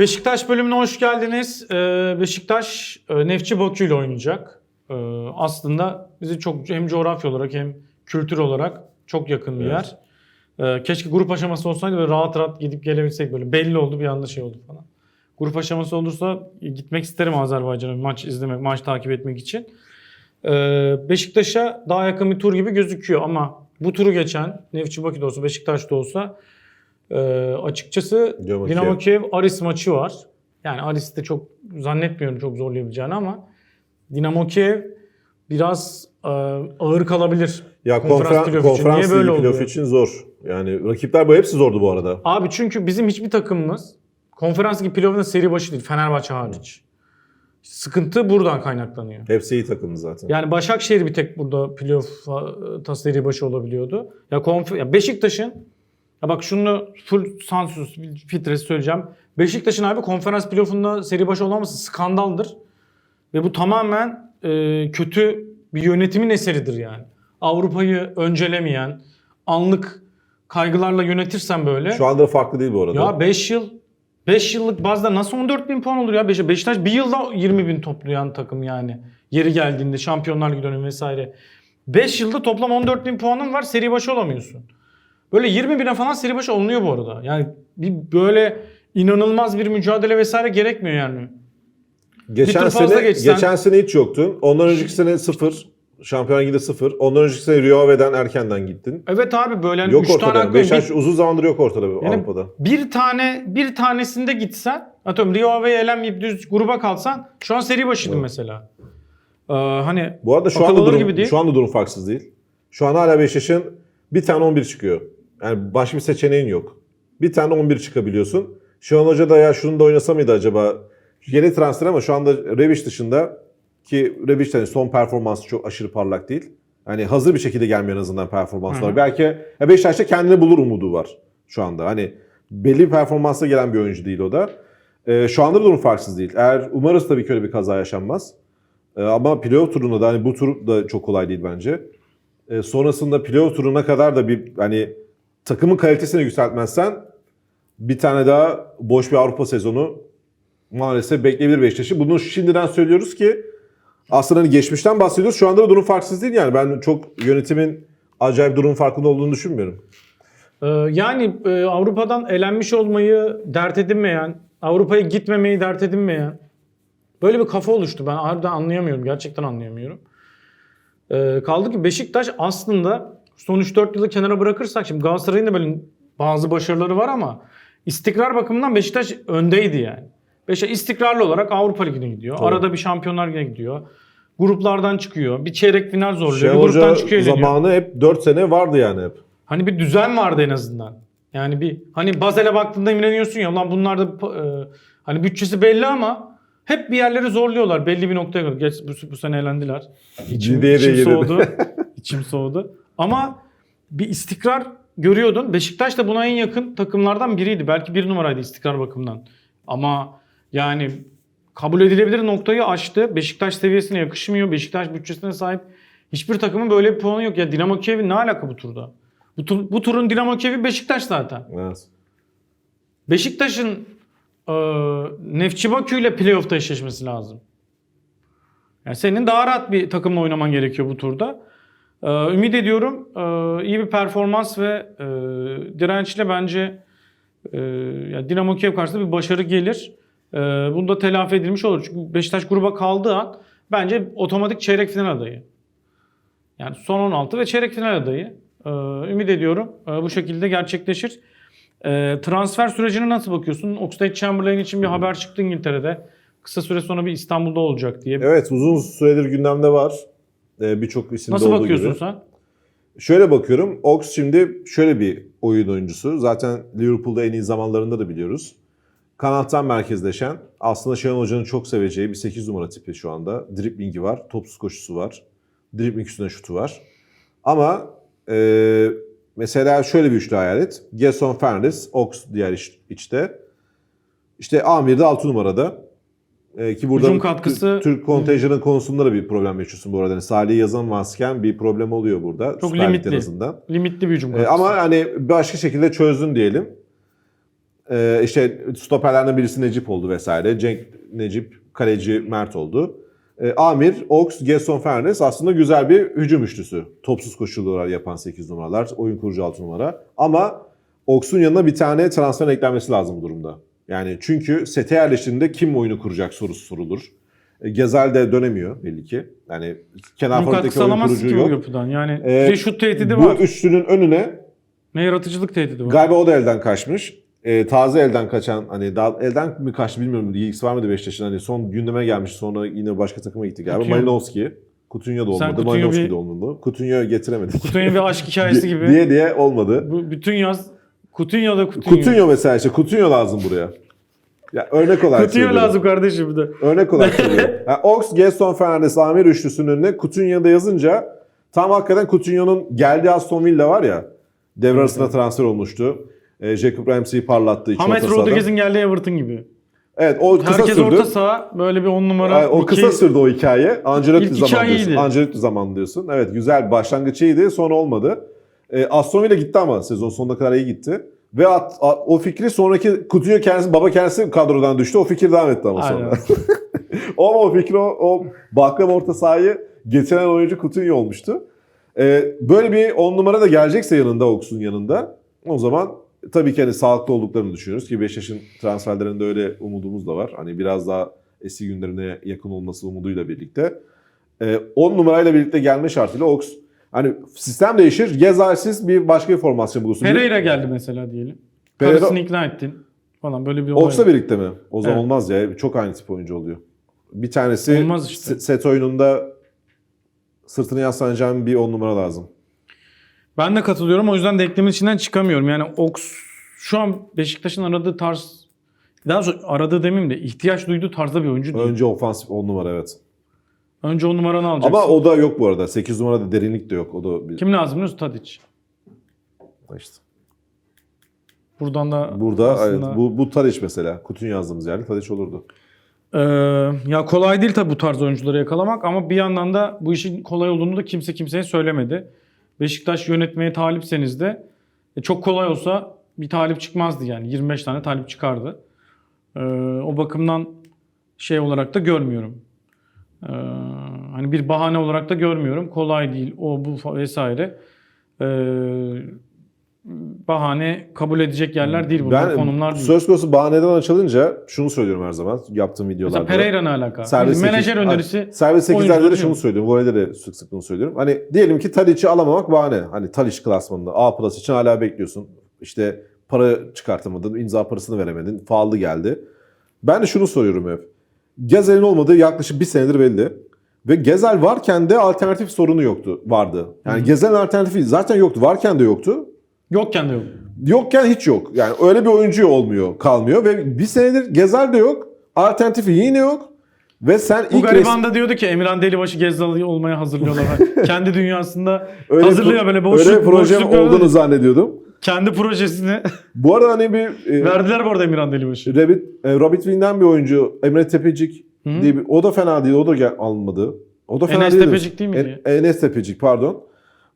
Beşiktaş bölümüne hoş geldiniz. Ee, Beşiktaş e, Nefçi Bakü ile oynayacak. Ee, aslında bizi çok hem coğrafya olarak hem kültür olarak çok yakın bir Evet. yer. Ee, keşke grup aşaması olsaydı böyle rahat rahat gidip gelebilsek böyle. Belli oldu bir anda şey oldu falan. Grup aşaması olursa gitmek isterim Azerbaycan'a maç izlemek, maç takip etmek için. Ee, Beşiktaş'a daha yakın bir tur gibi gözüküyor ama bu turu geçen Nefçi Bakü'de olsa Beşiktaş'ta olsa e, açıkçası Dinamo Dinamo Kiev Aris maçı var. Yani Aris'te çok zannetmiyorum çok zorlayabileceğini ama Dinamo Kiev biraz e, ağır kalabilir. Ya Konferans konferans, playoff için. konferans Niye böyle playoff için zor. Yani rakipler bu hepsi zordu bu arada. Abi çünkü bizim hiçbir takımımız konferans ligi playoff'unda seri başı değil. Fenerbahçe hariç. Sıkıntı buradan kaynaklanıyor. Hepsi iyi takımdı zaten. Yani Başakşehir bir tek burada playoff'a seri başı olabiliyordu. Ya, konf- ya Beşiktaş'ın ya bak şunu full sansüz filtresi söyleyeceğim. Beşiktaş'ın abi konferans playoff'unda seri başı olamaması skandaldır. Ve bu tamamen e, kötü bir yönetimin eseridir yani. Avrupa'yı öncelemeyen, anlık kaygılarla yönetirsen böyle. Şu anda farklı değil bu arada. Ya 5 yıl 5 yıllık bazda nasıl 14 bin puan olur ya? Beşiktaş, Beşiktaş bir yılda 20 bin toplayan takım yani. Yeri geldiğinde Şampiyonlar dönemi vesaire. 5 yılda toplam 14 bin puanın var seri başı olamıyorsun. Böyle 20 bine falan seri başı olunuyor bu arada. Yani bir böyle inanılmaz bir mücadele vesaire gerekmiyor yani. geçen bir sene geçsen- geçen sene hiç yoktun. Ondan önceki sene sıfır. Şampiyonlar Ligi'de sıfır. Ondan önceki sene Rio Ave'den erkenden gittin. Evet abi böyle hani yok 3 tane ortada. hakkı- Beşiktaş uzun zamandır yok ortada Yani Avrupa'da. bir tane bir tanesinde gitsen atıyorum Rio Ave'ye elenmeyip düz gruba kalsan şu an seri başıydın Evet. mesela. Ee, hani Bu arada şu anda durum, gibi değil. şu anda durum farksız değil. Şu an hala Beşiktaş'ın bir tane 11 çıkıyor. Yani başka bir seçeneğin yok. Bir tane 11 çıkabiliyorsun. Şenol Hoca da ya şunu da oynasa mıydı acaba? Yeni transfer ama şu anda Rebic dışında ki Rebic hani son performansı çok aşırı parlak değil. Hani hazır bir şekilde gelmiyor en azından performanslar. Belki ya Beşiktaş'ta kendini bulur umudu var şu anda. Hani belli bir performansla gelen bir oyuncu değil o da. Ee, şu anda da durum farksız değil. Eğer umarız tabii ki öyle bir kaza yaşanmaz. Ee, ama playoff turunda da hani bu tur da çok kolay değil bence. Ee, sonrasında playoff turuna kadar da bir hani takımın kalitesini yükseltmezsen bir tane daha boş bir Avrupa sezonu maalesef bekleyebilir Beşiktaş'ı. Bunu şimdiden söylüyoruz ki aslında hani geçmişten bahsediyoruz. Şu anda da durum farksız değil yani. Ben çok yönetimin acayip durum farkında olduğunu düşünmüyorum. Ee, Yani e, Avrupa'dan elenmiş olmayı dert edinmeyen, Avrupa'ya gitmemeyi dert edinmeyen böyle bir kafa oluştu. Ben harbiden anlayamıyorum. Gerçekten anlayamıyorum. Ee, Kaldı ki Beşiktaş aslında son 3-4 yılı kenara bırakırsak şimdi Galatasaray'ın da böyle bazı başarıları var ama istikrar bakımından Beşiktaş öndeydi yani. Beşiktaş istikrarlı olarak Avrupa Ligi'ne gidiyor. Tabii. Arada bir Şampiyonlar Ligi'ne gidiyor. Gruplardan çıkıyor. Bir çeyrek final zorluyor. Şenol bir gruptan Hoca çıkıyor. eleniyor. zamanı hep 4 sene vardı yani hep. Hani bir düzen vardı en azından. Yani bir hani Bazel'e baktığında imreniyorsun ya lan bunlar da e, hani bütçesi belli ama hep bir yerleri zorluyorlar belli bir noktaya kadar. Geç bu, bu sene elendiler. İçim, içim soğudu. içim soğudu. Ama bir istikrar görüyordun. Beşiktaş da buna en yakın takımlardan biriydi. Belki bir numaraydı istikrar bakımından. Ama yani kabul edilebilir noktayı aştı. Beşiktaş seviyesine yakışmıyor. Beşiktaş bütçesine sahip hiçbir takımın böyle bir puanı yok. Ya Dinamo Kiev'in ne alaka bu turda? Bu, tur- bu turun Dinamo Kiev'i Beşiktaş zaten. Evet. Beşiktaş'ın e, Nefçi Bakü ile playoff'ta eşleşmesi lazım. Yani senin daha rahat bir takımla oynaman gerekiyor bu turda. E, ümit ediyorum e, iyi bir performans ve e, dirençle bence e, yani Dinamo Kiev karşısında bir başarı gelir. Bunu da telafi edilmiş olur. Çünkü Beşiktaş gruba kaldığı an bence otomatik çeyrek final adayı. Yani son 16 ve çeyrek final adayı. Ümit ediyorum bu şekilde gerçekleşir. Transfer sürecine nasıl bakıyorsun? Oxlade Chamberlain için bir haber çıktı İngiltere'de. Kısa süre sonra bir İstanbul'da olacak diye. Evet uzun süredir gündemde var. Ee, Birçok isimde nasıl olduğu bakıyorsun gibi. sen? Şöyle bakıyorum. Ox şimdi şöyle bir oyun oyuncusu. Zaten Liverpool'da en iyi zamanlarında da biliyoruz. Kanattan merkezleşen, aslında Şenol Hoca'nın çok seveceği bir 8 numara tipi şu anda. Driblingi var, topsuz koşusu var. Dribling üstüne şutu var. Ama e, mesela şöyle bir üçlü hayal et. Gerson Fernandes, Ox diğer iç- içte. İşte Amir de 6 numarada. E, ki burada Hücum katkısı- Türk kontenjanın konusunda da bir problem yaşıyorsun bu arada. Yani Salih yazamazken bir problem oluyor burada. Çok Süper limitli. en azından. Limitli bir hücum E, katkısı. ama hani başka şekilde çözdün diyelim. Ee, işte stoperlerden birisi Necip oldu vesaire. Cenk Necip, kaleci Mert oldu. Ee, Amir, Ox, Gerson Fernandes aslında güzel bir hücum üçlüsü. Topsuz koşullar yapan 8 numaralar, oyun kurucu 6 numara. Ama Ox'un yanına bir tane transfer eklenmesi lazım bu durumda. Yani çünkü sete yerleştiğinde kim oyunu kuracak sorusu sorulur. E, Gezel de dönemiyor belli ki. Yani kenar forvetteki oyun kurucu ki bu yok. yapıdan. Yani Ee, bir şut tehdidi Bu var. üçlünün önüne Ne yaratıcılık tehdidi var. Galiba o da elden kaçmış. Ee, taze elden kaçan hani daha elden mi kaçtı bilmiyorum. Ilgisi var mıydı Beşiktaş'ın? Hani son gündeme gelmiş sonra yine başka takıma gitti galiba. Coutinho. Malinowski. Coutinho da olmadı. Coutinho Malinowski bir- de olmadı. Coutinho getiremedik. Coutinho bir aşk hikayesi gibi. diye diye olmadı. Bu bütün yaz Coutinho da Coutinho. Coutinho mesela işte. Coutinho lazım buraya. Ya örnek olarak Coutinho söylüyorum. lazım kardeşim bir de. Örnek olarak söylüyorum. Yani Ox, Gaston Fernandes, Amir üçlüsünün önüne Coutinho'da yazınca tam hakikaten Coutinho'nun geldiği Aston Villa var ya devre arasında transfer olmuştu. Ee, Jacob Ramsey'i parlattı. sahada. Rodriguez'in geldiği Everton gibi. Evet o kısa Herkes sürdü. orta saha böyle bir on numara. Ay, o iki- kısa sürdü o hikaye. Ancelotti zaman diyorsun. Ancelotti zaman diyorsun. Evet güzel başlangıç iyiydi sonra olmadı. E, Aston Villa gitti ama sezon sonuna kadar iyi gitti. Ve at- a- o fikri sonraki Coutinho kendisi, baba kendisi kadrodan düştü. O fikir devam etti ama sonra. O ama o fikri o, o baklava orta sahayı getiren oyuncu Coutinho olmuştu. E, böyle bir on numara da gelecekse yanında Ox'un yanında o zaman tabii ki hani sağlıklı olduklarını düşünüyoruz ki Beşiktaş'ın transferlerinde öyle umudumuz da var. Hani biraz daha eski günlerine yakın olması umuduyla birlikte. 10 numarayla birlikte gelme şartıyla Ox hani sistem değişir. Gezersiz bir başka bir formasyon bulursun. Pereira geldi mesela diyelim. Pereira- Karısını ikna ettin falan böyle bir olay. Ox'la birlikte mi? O zaman Evet. olmaz ya. Çok aynı tip oyuncu oluyor. Bir tanesi Olmaz işte. se- set oyununda sırtını yaslanacağın bir 10 numara lazım. Ben de katılıyorum. O yüzden denklemin içinden çıkamıyorum. Yani Ox şu an Beşiktaş'ın aradığı tarz daha sonra aradığı demeyeyim de ihtiyaç duyduğu tarzda bir oyuncu değil. Önce ofansif 10 numara evet. Önce o numaranı alacaksın. Ama o da yok bu arada. 8 numarada derinlik de yok. O da bir... Kim lazım biliyor musun? Tadic. işte. Buradan da Burada aslında- evet, bu, bu Tadic mesela. Kutun yazdığımız yerde Tadic olurdu. Ee, ya kolay değil tabii bu tarz oyuncuları yakalamak ama bir yandan da bu işin kolay olduğunu da kimse kimseye söylemedi. Beşiktaş yönetmeye talipseniz de e, çok kolay olsa bir talip çıkmazdı yani 25 tane talip çıkardı. Ee, o bakımdan şey olarak da görmüyorum. Ee, hani bir bahane olarak da görmüyorum. Kolay değil o bu vesaire. Ee, bahane kabul edecek yerler değil bunlar, konumlar değil. söz konusu bahaneden açılınca şunu söylüyorum her zaman yaptığım videolarda. Mesela Pereira ne alaka? Servis Menajer sekiz- önerisi. Servis oyuncuları 8'lerde de şunu söylüyorum. Voleyde de sık sık bunu söylüyorum. Hani diyelim ki Tadic'i alamamak bahane. Hani Tadic klasmanında A plus için hala bekliyorsun. İşte para çıkartamadın, imza parasını veremedin, faallı geldi. Ben de şunu soruyorum hep. Gezel'in olmadığı yaklaşık bir senedir belli. Ve Gezel varken de alternatif sorunu yoktu, vardı. Yani Gezel'in alternatifi zaten yoktu. Varken de yoktu. Yokken de yok. Yokken hiç yok. Yani öyle bir oyuncu olmuyor, kalmıyor. Ve bir senedir Gezel de yok. Alternatifi yine yok. Ve sen Bu ilk gariban da diyordu ki Emirhan Delibaşı Gezzal'ı olmaya hazırlıyorlar. Kendi dünyasında Öyle hazırlıyor böyle boşluk. Öyle bir boşluk olduğunu zannediyordum. Kendi projesini Bu arada hani bir e, verdiler bu arada Emirhan Delibaşı. Rabbit, e, Rabbit Wing'den bir oyuncu Emre Tepecik Hı. diye bir, o da fena değil. O da gel, alınmadı. O da fena Enes değil. Tepecik değil miydi? En- Enes Tepecik pardon.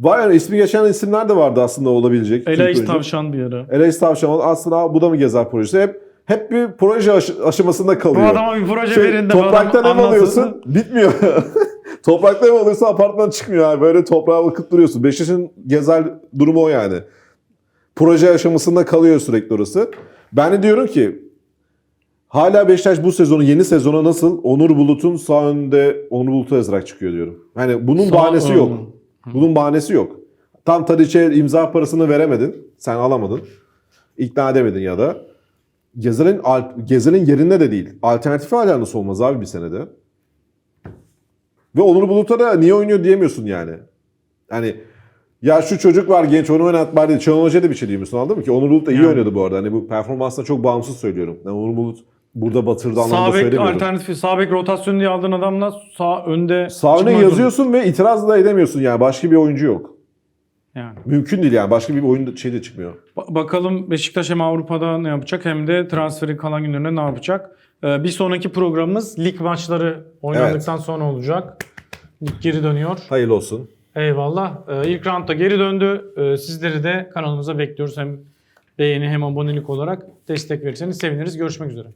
Var yani ismi geçen isimler de vardı aslında olabilecek. Elias. Tavşan bir ara. Elias Tavşan aslında bu da mı Gezer projesi? Hep hep bir proje aş- aşamasında Bu kalıyor. adama bir proje Şey, verin de bu topraktan ev alıyorsun bitmiyor. topraktan ev alıyorsun apartman çıkmıyor abi. Böyle toprağa bakıp duruyorsun. Beşiktaş'ın gezer durumu o yani. Proje aşamasında kalıyor sürekli orası. Ben de diyorum ki hala Beşiktaş bu sezonu yeni sezona nasıl Onur Bulut'un sağ önünde Onur Bulut'u yazarak çıkıyor diyorum. Hani bunun Sağ bahanesi ön. yok. Bunun bahanesi yok. Tam Tadiç'e imza parasını veremedin. Sen alamadın. İkna edemedin ya da. Gezel'in Gezel'in yerinde de değil. Alternatifi hala nasıl olmaz abi bir senede? Ve Onur Bulut'a da niye oynuyor diyemiyorsun yani. Hani ya şu çocuk var genç onu oynat bari. Şenol Hoca'ya da bir şey diyemiyorsun anladın mı ki? Onur Bulut da iyi Yani. oynadı bu arada. Hani bu performansla çok bağımsız söylüyorum. Yani Onur Bulut burada batırdı anlamda Sağ söylemiyorum. alternatifi, sağ bek rotasyon diye aldığın adamla sağ önde Sağ öne çıkmaz yazıyorsun ve itiraz da edemiyorsun yani. Başka bir oyuncu yok. Yani. Mümkün değil yani. Başka bir oyun şey de çıkmıyor. Ba- Bakalım Beşiktaş hem Avrupa'da ne yapacak hem de transferin kalan günlerinde ne yapacak. Ee, bir sonraki programımız lig maçları oynandıktan sonra olacak. Lig geri dönüyor. Hayırlı olsun. Eyvallah. Ee, ilk roundda geri döndü. Ee, sizleri de kanalımıza bekliyoruz. Hem beğeni hem abonelik olarak destek verirseniz seviniriz. Görüşmek üzere.